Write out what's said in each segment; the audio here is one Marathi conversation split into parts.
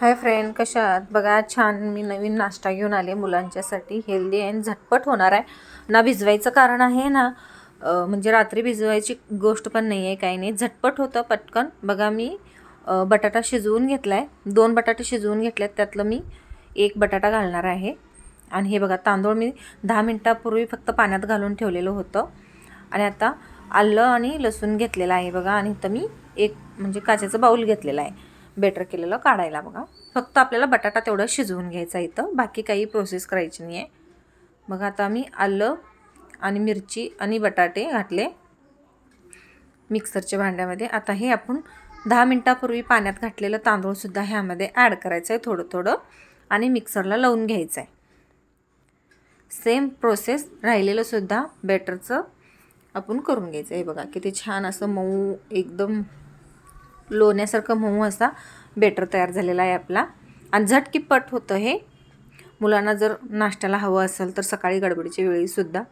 हाय फ्रेंड कशा आहात? बघा छान मी नवीन नाश्ता घेऊन आले मुलांच्यासाठी. हेल्दी अँड झटपट होणार आहे. ना भिजवायचं कारण आहे ना म्हणजे रात्री भिजवायची गोष्ट पण नाही आहे काही नाही. झटपट होतं पटकन. बघा मी बटाटा शिजवून घेतला आहे दोन बटाटे शिजवून घेतले आहेत त्यातलं मी एक बटाटा घालणार आहे. आणि हे बघा तांदूळ मी दहा मिनटापूर्वी फक्त पाण्यात घालून ठेवलेलं होतं. आणि आता आलं आणि लसूण घेतलेलं आहे बघा. आणि इथं मी एक म्हणजे काचेचं बाऊल घेतलेलं आहे. बेटर केलेलं काढायला बघा. फक्त आपल्याला बटाटा तेवढं शिजवून घ्यायचा इथं. बाकी काही प्रोसेस करायची नाही आहे मग आता मी आलं आणि मिरची आणि बटाटे घातले. मिक्सरच्या भांड्यामध्ये. आता हे आपण दहा मिनटापूर्वी पाण्यात घातलेलं तांदूळसुद्धा ह्यामध्ये ॲड करायचं आहे थोडं थोडं आणि मिक्सरला लावून घ्यायचं आहे सेम प्रोसेस राहिलेलंसुद्धा बेटरचं आपण करून घ्यायचं आहे बघा किती छान असं मऊ एकदम लोण्यासारखं मऊ असा बेटर तयार झालेला आहे आपला. आणि झटकीपट होतं हे. मुलांना जर नाश्त्याला हवं असेल तर सकाळी गडबडीच्या वेळीसुद्धा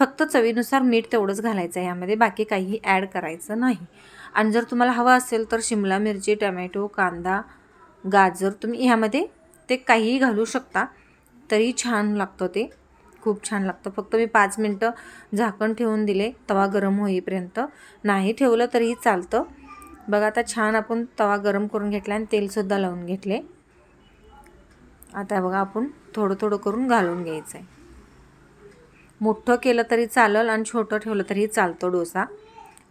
फक्त चवीनुसार मीठ तेवढंच घालायचं आहे यामध्ये बाकी काहीही ॲड करायचं नाही. आणि जर तुम्हाला हवं असेल तर शिमला मिरची टमॅटो कांदा गाजर तुम्ही ह्यामध्ये ते काहीही घालू शकता. तरी छान लागतं ते. खूप छान लागतं. फक्त मी पाच मिनटं झाकण ठेवून दिले तवा गरम होईपर्यंत. नाही ठेवलं तरीही चालतं. बघा आता छान आपण तवा गरम करून घेतला आणि तेलसुद्धा लावून घेतले. आता बघा आपण थोडं थोडं करून घालून घ्यायचं आहे मोठं केलं तरी चालेल आणि छोटं ठेवलं तरीही चालतो डोसा.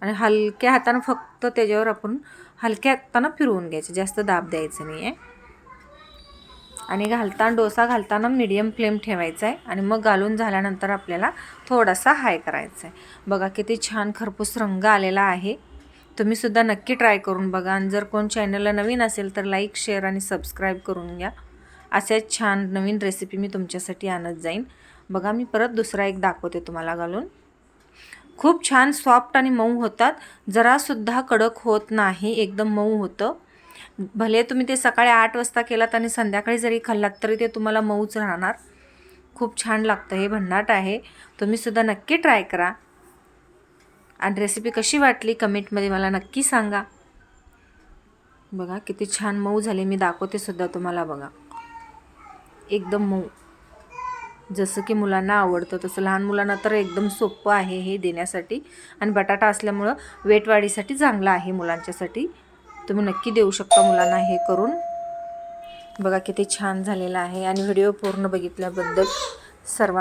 आणि हलक्या हातानं फक्त त्याच्यावर आपण हलक्या हातानं फिरवून घ्यायचं. जास्त दाब द्यायचं नाही आहे आणि घालताना डोसा घालताना मिडियम फ्लेम ठेवायचा आहे आणि मग घालून झाल्यानंतर आपल्याला थोडासा हाय करायचा आहे बघा किती छान खरपूस रंग आलेला आहे. तुम्हीसुद्धा नक्की ट्राय करून बघा. आणि जर कोण चॅनलला नवीन असेल तर लाईक शेअर आणि सबस्क्राईब करून घ्या. अशाच छान नवीन रेसिपी मी तुमच्यासाठी आणत जाईन. बघा मी परत दुसरा एक दाखवते तुम्हाला घालून. खूप छान सॉफ्ट आणि मऊ होतात. जरासुद्धा कडक होत नाही. एकदम मऊ होतं. भले तुम्ही ते सकाळी आठ वाजता केलात आणि संध्याकाळी जरी खाल्लात तरी ते तुम्हाला मऊच राहणार. खूप छान लागतं. हे भन्नाट आहे. तुम्हीसुद्धा नक्की ट्राय करा. आणि रेसिपी कशी वाटली कमेंटमध्ये मला नक्की सांगा. बघा किती छान मऊ झाले. मी दाखवते सुद्धा तुम्हाला बघा. एकदम मऊ. जसं की मुलांना आवडतं तसं लहान मुलांना तर एकदम सोपं आहे हे देण्यासाठी. आणि बटाटा असल्यामुळं वेट वाढीसाठी चांगलं आहे मुलांच्यासाठी. तुम्ही नक्की देऊ शकता मुलांना हे करून. बघा किती छान झालेलं आहे. आणि व्हिडिओ पूर्ण बघितल्याबद्दल सर्वांना